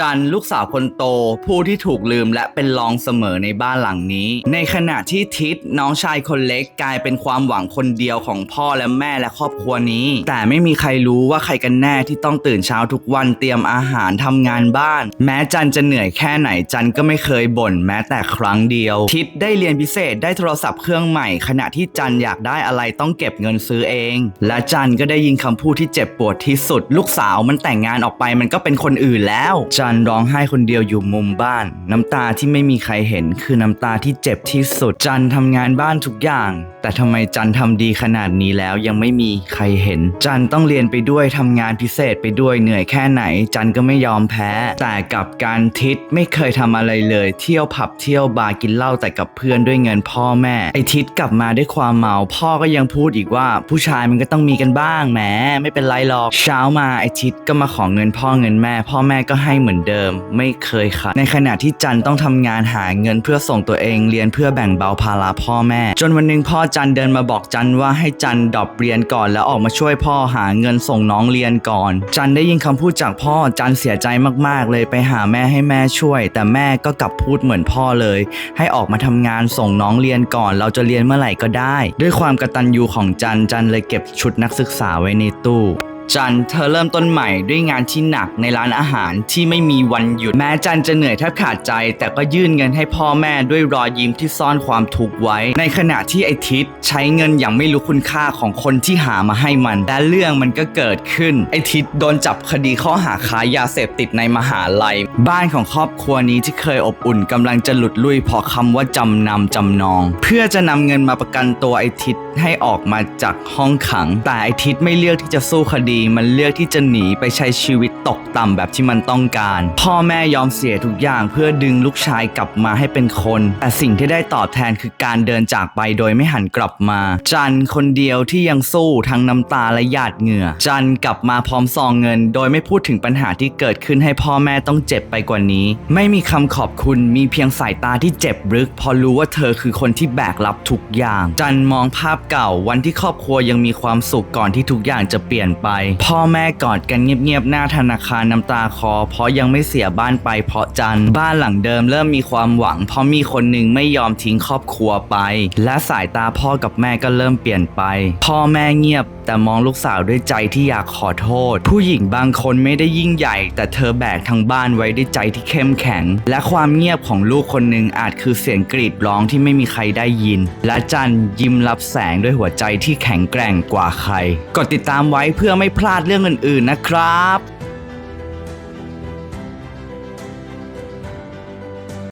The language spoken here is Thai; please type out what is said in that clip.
จันลูกสาวคนโต ผู้ที่ถูกลืมและเป็นรองเสมอในบ้านหลังนี้ ในขณะที่ทิศน้องชายคนเล็กกลายเป็นความหวังคนเดียวของพ่อและแม่และครอบครัวนี้ แต่ไม่มีใครรู้ว่าใครกันแน่ที่ต้องตื่นเช้าทุกวันเตรียมอาหารทำงานบ้าน แม้จันจะเหนื่อยแค่ไหนจันก็ไม่เคยบ่นแม้แต่ครั้งเดียว ทิศได้เรียนพิเศษได้โทรศัพท์เครื่องใหม่ ขณะที่จันอยากได้อะไรต้องเก็บเงินซื้อเอง และจันก็ได้ยินคำพูดที่เจ็บปวดที่สุด ลูกสาวมันแต่งงานออกไปมันก็เป็นคนอื่นแล้วจันร้องไห้คนเดียวอยู่มุมบ้าน น้ำตาที่ไม่มีใครเห็นคือน้ำตาที่เจ็บที่สุดจันทำงานบ้านทุกอย่าง แต่ทำไมจันทำดีขนาดนี้แล้วยังไม่มีใครเห็น จันต้องเรียนไปด้วยทำงานพิเศษไปด้วยเหนื่อยแค่ไหน จันก็ไม่ยอมแพ้ แต่กับการทิศไม่เคยทำอะไรเลย เที่ยวผับเที่ยวบาร์กินเหล้าแต่กับเพื่อนด้วยเงินพ่อแม่ไอทิศกลับมาด้วยความเมาพ่อก็ยังพูดอีกว่า ผู้ชายมันก็ต้องมีกันบ้างแหมไม่เป็นไรหรอกเช้ามาไอทิศก็มาขอเงินพ่อเงินแม่ พ่อแม่ก็ให้เหมือนเดิม ไม่เคยขาดในขณะที่จันต้องทำงานหาเงินเพื่อส่งตัวเองเรียนเพื่อแบ่งเบาภาระพ่อแม่ จนวันหนึ่งพ่อจันเดินมาบอกจันว่าให้จันดรอปเรียนก่อนแล้วออกมาช่วยพ่อหาเงินส่งน้องเรียนก่อน จันได้ยินคำพูดจากพ่อจันเสียใจมากๆ เลยไปหาแม่ให้แม่ช่วย แต่แม่ก็กลับพูดเหมือนพ่อเลย ให้ออกมาทำงานส่งน้องเรียนก่อน เราจะเรียนเมื่อไหร่ก็ได้ ด้วยความกระตัญญูของจันจันเลยเก็บชุดนักศึกษาไว้ในตู้ จันเธอเริ่มต้นใหม่ด้วยงานที่หนักในร้านอาหารที่ไม่มีวันหยุดแม้จันจะเหนื่อยแทบขาดใจ แต่ก็ยื่นเงินให้พ่อแม่ด้วยรอยยิ้มที่ซ่อนความทุกข์ไว้ ในขณะที่ไอทิศใช้เงินอย่างไม่รู้คุณค่าของคนที่หามาให้มันและเรื่องมันก็เกิดขึ้น ไอทิศโดนจับคดีข้อหาค้ายาเสพติดในมหาลัย บ้านของครอบครัวนี้ที่เคยอบอุ่นกำลังจะหลุดลุ่ยเพราะคำว่าจำนำจำนอง เพื่อจะนำเงินมาประกันตัวไอทิศให้ออกมาจากห้องขัง แต่ไอทิศไม่เลือกที่จะสู้คดีมันเลือกที่จะหนีไปใช้ชีวิตตกต่ำแบบที่มันต้องการ พ่อแม่ยอมเสียทุกอย่างเพื่อดึงลูกชายกลับมาให้เป็นคน แต่สิ่งที่ได้ตอบแทนคือการเดินจากไปโดยไม่หันกลับมา จันคนเดียวที่ยังสู้ทั้งน้ำตาและหยาดเหงื่อ จันกลับมาพร้อมซองเงิน โดยไม่พูดถึงปัญหาที่เกิดขึ้นให้พ่อแม่ต้องเจ็บไปกว่านี้ ไม่มีคำขอบคุณมีเพียงสายตาที่เจ็บลึก พอรู้ว่าเธอคือคนที่แบกรับทุกอย่าง จันมองภาพเก่าวันที่ครอบครัวยังมีความสุขก่อนที่ทุกอย่างจะเปลี่ยนไปพ่อแม่กอดกันเงียบๆหน้าธนาคารน้ำตาคอ เพราะยังไม่เสียบ้านไปเพราะจันบ้านหลังเดิมเริ่มมีความหวัง เพราะมีคนหนึ่งไม่ยอมทิ้งครอบครัวไป และสายตาพ่อกับแม่ก็เริ่มเปลี่ยนไป พ่อแม่เงียบแต่มองลูกสาวด้วยใจที่อยากขอโทษ ผู้หญิงบางคนไม่ได้ยิ่งใหญ่ แต่เธอแบกทั้งบ้านไว้ด้วยใจที่เข้มแข็ง และความเงียบของลูกคนหนึ่งอาจคือเสียงกรีดร้องที่ไม่มีใครได้ยิน และจันยิ้มรับแสงด้วยหัวใจที่แข็งแกร่งกว่าใคร กดติดตามไว้เพื่อไม่พลาดเรื่องอื่นๆนะครับ